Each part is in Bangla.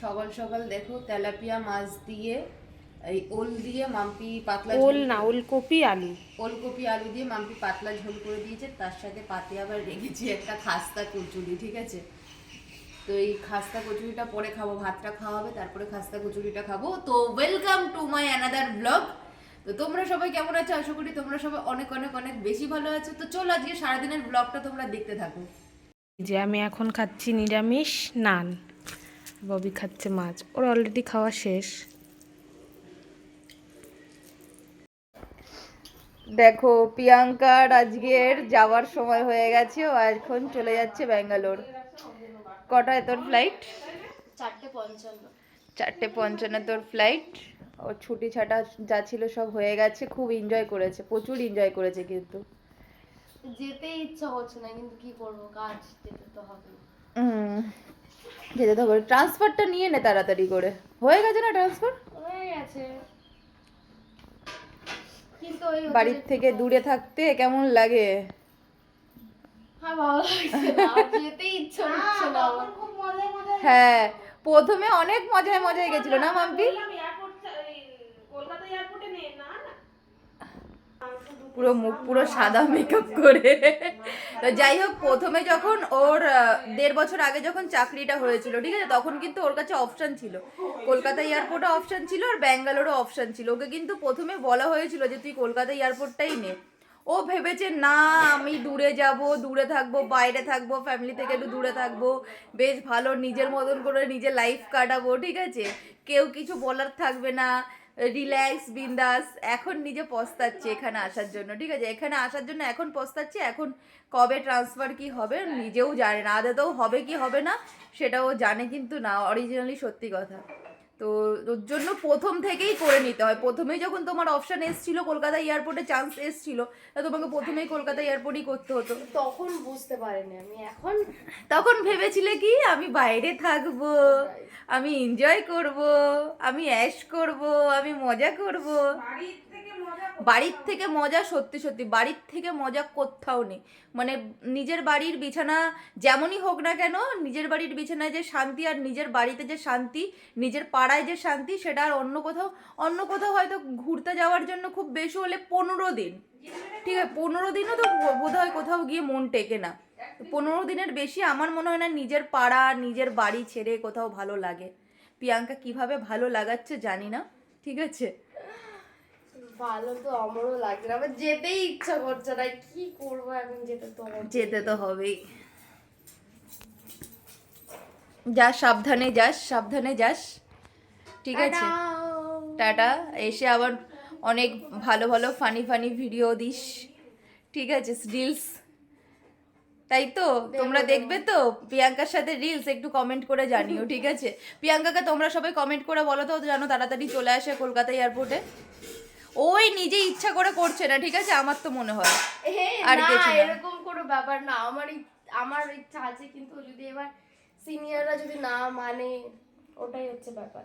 সকাল সকাল দেখো তেলাপিয়া মাছ দিয়ে এই ওল দিয়ে মাম্পি পাতলা ওল না ওলকপি আলু। ওলকপি আলু দিয়ে মাম্পি পাতলা ঝোল করে দিয়েছে তার সাথে পাতে আবার রেখেছি একটা খাস্তা কচুরি ঠিক আছে? তো এই খাস্তা কচুরিটা পরে খাব ভাতটা খাওয়া হবে তারপরে খাস্তা কচুরিটা খাব। তো welcome to my another blog তো তোমরা সবাই কেমন আছো? আশা করি তোমরা সবাই অনেক অনেক অনেক বেশি ভালো আছো। তো চলো আজকে সারাদিনের ব্লগটা তোমরা দেখতে থাকো। যে আমি এখন খাচ্ছি নিরামিষ নান। ববি খাচ্ছে মাছ। ওর অলরেডি খাওয়া শেষ। দেখো প্রিয়াঙ্কার আজকের যাওয়ার সময় হয়ে গেছে। ও এখন চলে যাচ্ছে ব্যাঙ্গালোর। কটায় তোর ফ্লাইট চারটে পঞ্চান্ন। চারটে পঞ্চান্ন তোর ফ্লাইট ও ছুটি ছাটা যা ছিল সব হয়ে গেছে। খুব এনজয় করেছে প্রচুর এনজয় করেছে কিন্তু। যেতে ইচ্ছা হচ্ছে না কিন্তু কি করব? কাজ যেতে তো হবে। হুম। যেতে তো হবে ট্রান্সফারটা নিয়ে নে তাড়াতাড়ি করে। হয়ে গেছে না ট্রান্সফার হয়ে গেছে। কিন্তু ওই বাড়ির থেকে দূরে থাকতে কেমন লাগে? হ্যাঁ। হ্যাঁ প্রথমে অনেক মজায় মজায় গেছিল না মাম্পি? পুরো মুখ, পুরো সাদা মেকআপ করে। তো যাই হোক, প্রথমে যখন ওর দেড় বছর আগে যখন চাকরিটা হয়েছিল, ঠিক আছে, তখন কিন্তু ওর কাছে অপশন ছিল। কলকাতা এয়ারপোর্টে অপশন ছিল আর ব্যাঙ্গালোরও অপশন ছিল। ওকে কিন্তু প্রথমে বলা হয়েছিল যে, তুই কলকাতা এয়ারপোর্টটাই নে। ও ভেবেছে, না, আমি দূরে যাব, দূরে থাকব, বাইরে থাকব ফ্যামিলি থেকে একটু দূরে থাকব। বেশ ভালো, নিজের মতন করে নিজের লাইফ কাটাবো, ঠিক আছে? কেউ কিছু বলার থাকবে না। রিল্যাক্স বিন্দাস। এখন নিজে পস্তাচ্ছে এখানে আসার জন্য, ঠিক আছে? এখানে আসার জন্য এখন পস্তাচ্ছে, এখন কবে ট্রান্সফার কি হবে নিজেও জানে না আদৌ হবে কি হবে না, সেটাও জানে কিন্তু না অরিজিনালি সত্যি কথা। তো ওর জন্য প্রথম থেকেই করে নিতে হয়। প্রথমেই যখন তোমার অপশন এসছিল কলকাতা এয়ারপোর্টে চান্স এসছিল তা তোমাকে প্রথমেই কলকাতা এয়ারপোর্টই করতে হতো। তখন বুঝতে পারিনি আমি এখন তখন ভেবেছিলে কি আমি বাইরে থাকব আমি এনজয় করব আমি অ্যাশ করব আমি মজা করব। বাড়ির থেকে মজা সত্যি সত্যি, বাড়ির থেকে মজা কোথাও নেই। মানে নিজের বাড়ির বিছানা যেমনই হোক না কেন, নিজের বাড়ির বিছানায় যে শান্তি আর নিজের বাড়িতে যে শান্তি, নিজের পাড়ায় যে শান্তি, সেটা আর অন্য কোথাও অন্য কোথাও হয়তো ঘুরতে যাওয়ার জন্য খুব বেশি হলে পনেরো দিন। ঠিক আছে, পনেরো দিনও তো বোধ হয় কোথাও গিয়ে মন টেকে না। পনেরো দিনের বেশি আমার মনে হয় না নিজের পাড়া, নিজের বাড়ি ছেড়ে কোথাও ভালো লাগে। প্রিয়াঙ্কা কীভাবে ভালো লাগাচ্ছে জানি না, ঠিক আছে? ভালো তো আমারও লাগছে আমার যেতেই ইচ্ছা করছে না কি করব এখন যেতে তো যেতে তো হবেই। যা সাবধানে যাস সাবধানে যাস। ঠিক আছে? টাটা এসে আবার অনেক ভালো ভালো ফানি ফানি ভিডিও দিস। ঠিক আছে? রিলস তাই তো? তোমরা দেখবে তো? প্রিয়াঙ্কার সাথে রিলস একটু কমেন্ট করে জানিও ঠিক আছে? প্রিয়াঙ্কাকে তোমরা সবাই কমেন্ট করে বলো তো জানো তাড়াতাড়ি চলে আসে কলকাতা এয়ারপোর্টে ওই নিজে ইচ্ছা করে করছে না ঠিক আছে? আমার তো মনে হয়। আর না কিছু না। এরকম কোনো ব্যাপার না। আমার আমার ইচ্ছা আছে কিন্তু যদি এবার সিনিয়ররা যদি না মানে ওটাই হচ্ছে ব্যাপার।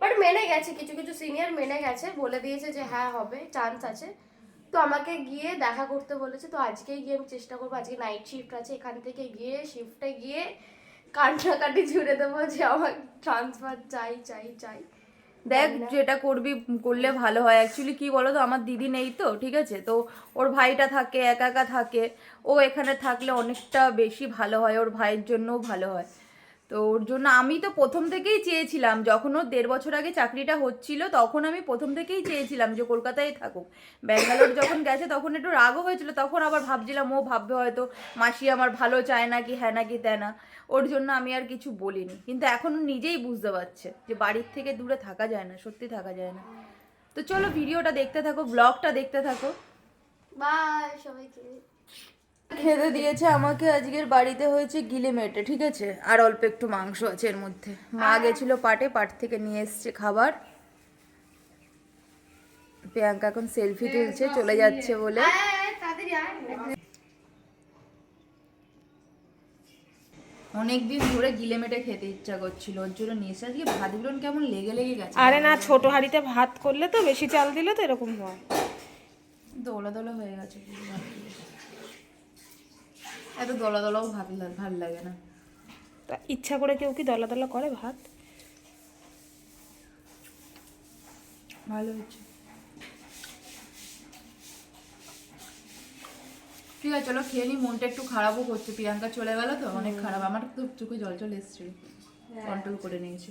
বাট মেনে গেছে কিছু কিছু সিনিয়র মেনে গেছে বলে দিয়েছে যে হ্যাঁ হবে চান্স আছে। তো আমাকে গিয়ে দেখা করতে বলেছে তো আজকেই গিয়ে আমি চেষ্টা করব আজকে নাইট শিফট আছে এখান থেকে গিয়ে শিফটে গিয়ে কান্নাকাটি জুড়ে দেবো যে আমার ট্রান্সফার চাই চাই চাই। দেখ যেটা করবি করলে ভালো হয়। অ্যাকচুয়ালি কি বলো তো আমার দিদি নেই তো ঠিক আছে? তো ওর ভাইটা থাকে একা একা থাকে। ও এখানে থাকলে অনেকটা বেশি ভালো হয় ওর ভাইয়ের জন্যও ভালো হয়। তো ওর জন্য আমি তো প্রথম থেকেই চেয়েছিলাম, যখন ওর দেড় বছর আগে চাকরিটা হচ্ছিল, তখন আমি প্রথম থেকেই চেয়েছিলাম যে কলকাতায় থাকুক। ব্যাঙ্গালোর যখন গেছে, তখন একটু রাগও হয়েছিল, তখন আবার ভাবছিলাম, ও ভাববে হয়তো, মাসি আমার ভালো চায় না কি হ্যাঁ না কি ত্যানা ওর জন্য আমি আর কিছু বলিনি। কিন্তু এখন নিজেই বুঝতে পারছে যে বাড়ির থেকে দূরে থাকা যায় না, সত্যি থাকা যায় না। তো চলো, ভিডিওটা দেখতে থাকো, ব্লগটা দেখতে থাকো। বাই, সবাইকে। খেতে দিয়েছে আমাকে আজকের বাড়িতে হয়েছে গিলে মেটে ঠিক আছে? আর অল্প একটু মাংস আছে এর মধ্যে। মা গেছিল পাটে পাট থেকে নিয়ে এসছে খাবার। প্রিয়াঙ্কা এখন সেলফি তুলছে চলে যাচ্ছে বলে। আয় অনেকদিন ধরে গিলে মেটে খেতে ইচ্ছা করছিল ওর জন্য নিয়ে এসে আজকে ভাতগুলো কেমন লেগে লেগে গেছে। আরে না ছোট হাঁড়িতে ভাত করলে তো বেশি চাল দিলে তো এরকম হয়। দোলা দোলা হয়ে গেছে। এত দলা দলাও ভাত ভালো লাগে না। তা ইচ্ছা করে কেউ কি দলা দলা করে ভাত? ভালো হচ্ছে ঠিক আছে চলো খেয়ে নি মনটা একটু খারাপও করছে। প্রিয়াঙ্কা চলে গেল তো অনেক খারাপ। আমার তো চোখে জল চলে এসছে। কন্ট্রোল করে নিয়েছি।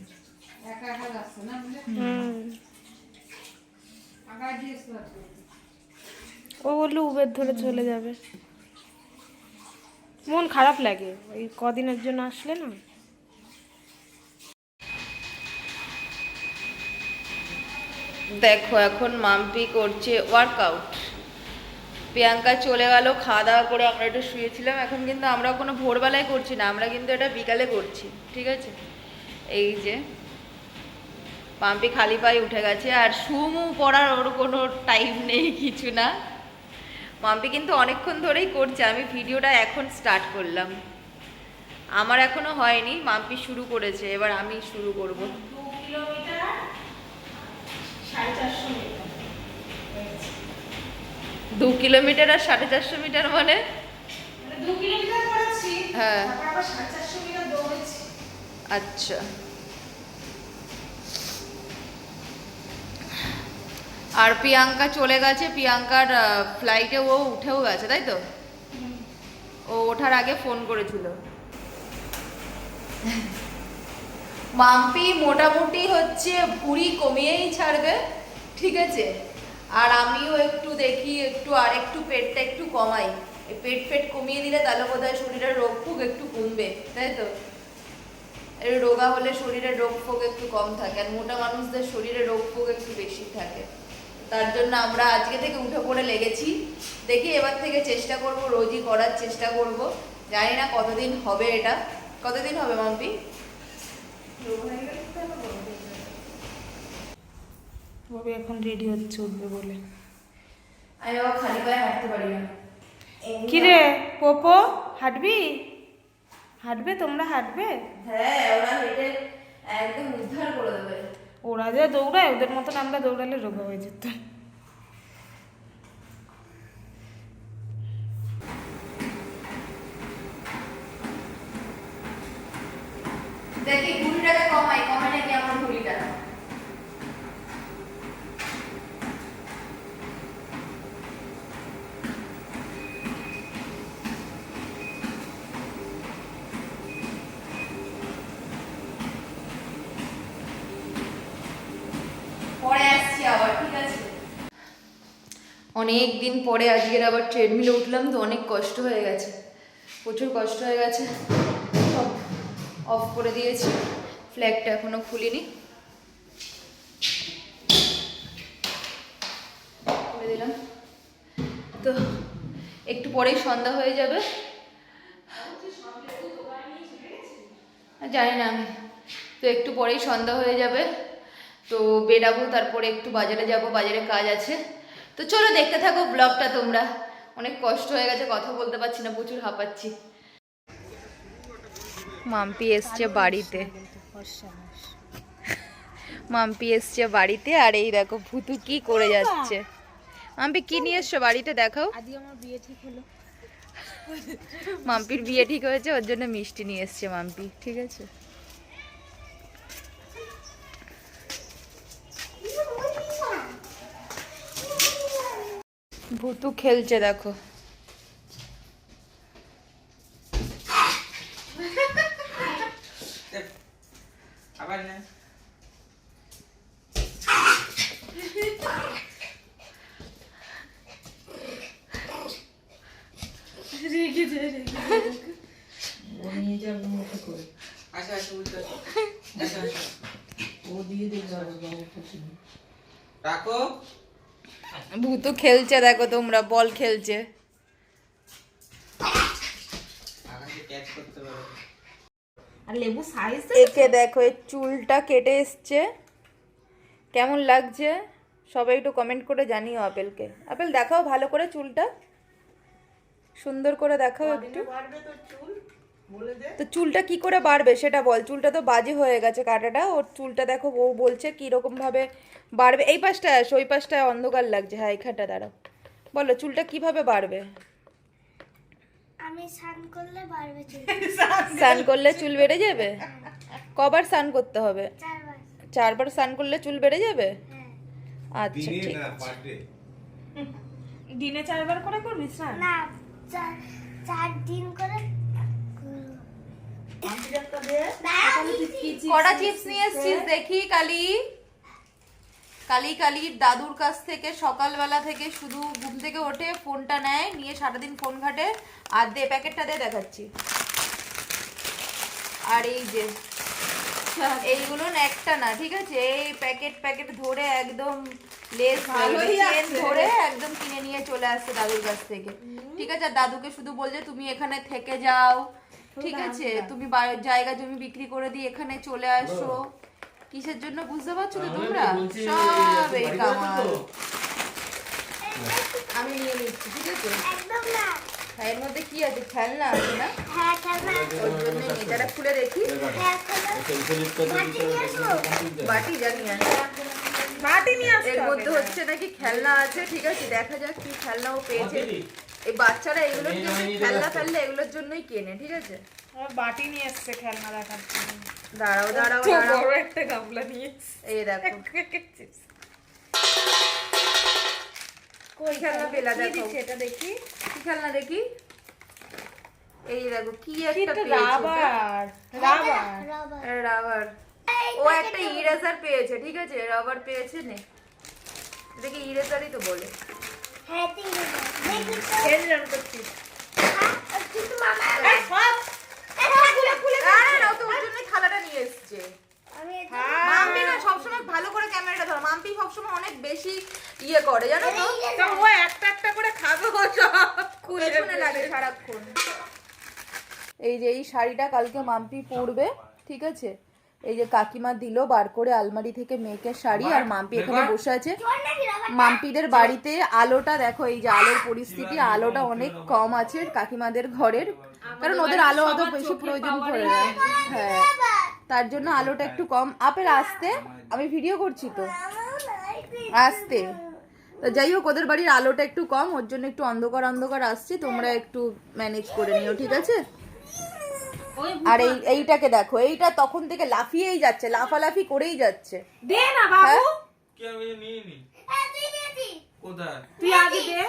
ও বলল উবের ধরে চলে যাবে। মন খারাপ লাগে। ওই কদিনের জন্য আসলে না। দেখো, এখন মাম্পি করছে ওয়ার্কআউট প্রিয়াঙ্কা চলে গেল খাওয়া দাওয়া করে আমরা একটু শুয়েছিলাম। এখন কিন্তু আমরা কোনো ভোরবেলায় করছি না, আমরা কিন্তু এটা বিকালে করছি, ঠিক আছে? এই যে পাম্পি খালি পায়ে উঠে গেছে। আর সুমু পড়ার ওর কোনো টাইম নেই, কিছু না। মাম্পি কিন্তু অনেকক্ষণ ধরেই করছে আমি ভিডিওটা এখন স্টার্ট করলাম। আমার এখনও হয়নি মাম্পি শুরু করেছে এবার আমি শুরু করব। দু কিলোমিটার আর সাড়ে চারশো মিটার। মানে? করেছি হ্যাঁ। আচ্ছা। আর প্রিয়াঙ্কা চলে গেছে, প্রিয়াঙ্কার ফ্লাইটে ও উঠেও গেছে, তাই তো? ও ওঠার আগে ফোন করেছিল। মাম্পি মোটামুটি হচ্ছে ভুঁড়ি কমিয়েই ছাড়বে, ঠিক আছে? আর আমিও একটু দেখি, একটু আর একটু পেটটা একটু কমাই। পেট ফেট কমিয়ে দিলে তাহলে বোধ হয় শরীরের রোগ ফোগ একটু কমবে, তাই তো? রোগা হলে শরীরে রোগ ফোগ একটু কম থাকে, আর মোটা মানুষদের শরীরে রোগ ফোগ একটু বেশি থাকে। তার জন্য আমরা আজকে থেকে উঠে পড়ে লেগেছি। দেখি এবার থেকে চেষ্টা করব রোজই করার চেষ্টা করব। জানি না কতদিন হবে এটা। কতদিন হবে মাম্পি? ববি এখন রেডি হচ্ছে উঠবে বলে। আমি আবার খালি পায়ে হাঁটতে পারি না। কিরে পোপো হাঁটবি? হাঁটবে তোমরা হাঁটবে? হ্যাঁ ওরা হেঁটে একদম উদ্ধার করে দেবে। ওরা যে দৌড়ায় ওদের মতন আমরা দৌড়ালে রোগা হয়ে যেত দেখি ভুঁড়িটাকে কমাই কমাই নাকি আমার ভুঁড়িটা পরে আসছি আবার ঠিক আছে অনেক দিন পরে আজকের আবার ট্রেডমিলে উঠলাম তো অনেক কষ্ট হয়ে গেছে। প্রচুর কষ্ট হয়ে গেছে। সব অফ করে দিয়েছি। ফ্ল্যাগটা এখনও খুলিনি। করে দিলাম। তো একটু পরেই সন্ধ্যা হয়ে যাবে। জানি না আমি। তো একটু পরেই সন্ধ্যা হয়ে যাবে। তো বেরাবো, তারপরে একটু বাজারে যাব। বাজারে কাজ আছে। তো চলো দেখতে থাকো ব্লগটা তোমরা। অনেক কষ্ট হয়ে গেছে কথা বলতে পারছি না প্রচুর হাঁপাচ্ছি। মাম্পি এসছে বাড়িতে। মাম্পি এসছে বাড়িতে আর এই দেখো ভুতু কি করে যাচ্ছে। মাম্পি কি নিয়ে এসছো বাড়িতে দেখাও। আমার বিয়ে ঠিক হলো। মাম্পির বিয়ে ঠিক হয়েছে ওর জন্য মিষ্টি নিয়ে এসছে মাম্পি ঠিক আছে? ভুতু খেলছে দেখো আবার না ও নিয়ে যাবে মুখে করে আসো আসো উঠো আসো আসো আসো ও দিয়ে দেবে আবার বাবুর কাছে রাখো ভুতু খেলছে দেখো তোমরা বল খেলছে। একে দেখো এই চুলটা কেটে এসছে। কেমন লাগছে? সবাই একটু কমেন্ট করে জানিও আপেলকে। আপেল দেখাও ভালো করে চুলটা। সুন্দর করে দেখাও একটু। তো চুলটা কি করে বাড়বে সেটা বল। চুলটা তো বাজে হয়ে গেছে কাটাটা। ওর চুলটা দেখো ও বলছে কীরকম ভাবে বাড়বে। এই পাশটায় আসো ওই পাশটায় অন্ধকার লাগছে। হ্যাঁ এখানটা দাঁড়াও। বলো চুলটা কীভাবে বাড়বে? আমি স্নান করলে বাড়বে চুল। স্নান করলে চুল বেড়ে যাবে? কবার স্নান করতে হবে? চারবার। স্নান করলে চুল বেড়ে যাবে? হ্যাঁ। আচ্ছা ঠিক ডে দিনে চারবার করে করবি স্নান? না চার দিন করে কটা চিপস নিয়ে এসছিস দেখি কালি? কালি কালির দাদুর কাছ থেকে সকালবেলা থেকে শুধু ঘুম থেকে ওঠে ফোনটা নেয় নিয়ে সারাদিন ফোন ঘাটে আর দে প্যাকেটটা দিয়ে দেখাচ্ছি। আর এই যে এইগুলো না একটা না ঠিক আছে? এই প্যাকেট প্যাকেট ধরে একদম লেস চেন ধরে একদম কিনে নিয়ে চলে আসছে দাদুর কাছ থেকে। ঠিক আছে? আর দাদুকে শুধু বলছে তুমি এখানে থেকে যাও। ঠিক আছে তুমি জায়গা জমি বিক্রি করে দিয়ে এখানে চলে আসো। কিসের জন্য বুঝতে পারছ তো তোমরা? সব এই কামাল। আমি নিয়ে নিচ্ছি ঠিক আছে? একদম না। হ্যাঁ, এর মধ্যে কি আছে? খেলনা আছে না? হ্যাঁ খেলনা ওর জন্য এটাটা খুলে দেখি। হ্যাঁ বাটি জানি আর মাটি নিয়ে আসতে এর মধ্যে হচ্ছে নাকি খেলনা আছে ঠিক আছে? দেখা যাক কি খেলনা ও পেয়েছে এই বাচ্চারা এগুলো খেলনা ফেললে এগুলোর জন্যই কেনে ঠিক আছে? বাটি নিয়ে এসছে খেলনা দেখার জন্য। দাঁড়াও দাঁড়াও দাঁড়াও বড় একটা গামলা নিয়ে এই দেখো। কই খেলনা পেলা দেখো। এটা দেখি? কি খেলনা দেখি? এই দেখো কি কি একটা একটা রাবার। রাবার। রাবার। রাবার। ও একটা ইরেজার পেয়েছে ঠিক আছে? রাবার পেয়েছে নে। এটাকে ইরেজারই তো বলে। অনেক বেশি ইয়ে করে জানো একটা একটা করে খুলে লাগে সারাক্ষণ এই যে এই শাড়িটা কালকে মাম্পি পরবে, ঠিক আছে? এই যে কাকিমা দিল বার করে আলমারি থেকে মেয়েকে শাড়ি আর মাম্পি এখানে বসে আছে। মাম্পিদের বাড়িতে আলোটা দেখো এই যে আলোর পরিস্থিতি আলোটা অনেক কম আছে কাকিমাদের ঘরের কারণ ওদের আলো অত বেশি প্রয়োজন পড়ে না। হ্যাঁ তার জন্য আলোটা একটু কম। আপেল আসতে। আমি ভিডিও করছি তো। আসতে। যাই হোক ওদের বাড়ির আলোটা একটু কম ওর জন্য একটু অন্ধকার অন্ধকার আসছে। তোমরা একটু ম্যানেজ করে নিও ঠিক আছে? আর এই এইটাকে দেখো এইটা তখন থেকে লাফিয়েই যাচ্ছে লাফালাফি করেই যাচ্ছে। দে না বাবু। হ্যাঁ? কি আমি নিয়ে নি তুই নিয়েছি। কোথায়? তুই আগে দে।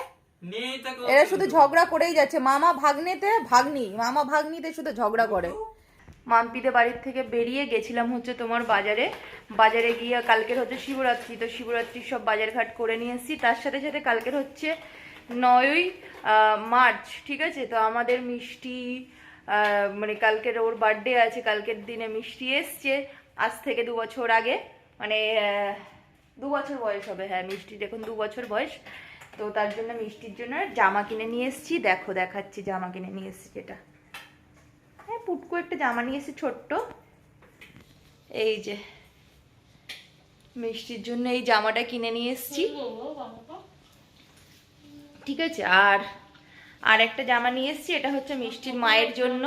এরা শুধু ঝগড়া করেই যাচ্ছে মামা ভাগ্নেতে ভাগ্নি মামা ভাগ্নিতে শুধু ঝগড়া করে। মাম্পিতে বাড়ির থেকে বেরিয়ে গেছিলাম হচ্ছে তোমার বাজারে। বাজারে গিয়ে কালকের হচ্ছে শিবরাত্রি তো শিবরাত্রির সব বাজার ঘাট করে নিয়ে এসেছি। তার সাথে সাথে কালকের হচ্ছে নয়ই মার্চ ঠিক আছে? তো আমাদের মিষ্টি মানে কালকের ওর বার্থডে আছে কালকের দিনে মিষ্টি এসছে। আজ থেকে দু বছর আগে মানে দু বছর বয়স হবে হ্যাঁ মিষ্টি এখন দু বছর বয়স। তো তার জন্য মিষ্টির জন্য জামা কিনে নিয়ে এসেছি। দেখো দেখাচ্ছি জামা কিনে নিয়ে এসেছি যেটা। হ্যাঁ পুটকু একটা জামা নিয়ে এসেছি ছোট্ট। এই যে মিষ্টির জন্য এই জামাটা কিনে নিয়ে এসেছি। ঠিক আছে আর আর একটা জামা নিয়ে এসছি, এটা হচ্ছে মিষ্টির মায়ের জন্য,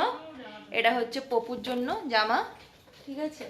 এটা হচ্ছে পপুর জন্য জামা, ঠিক আছে?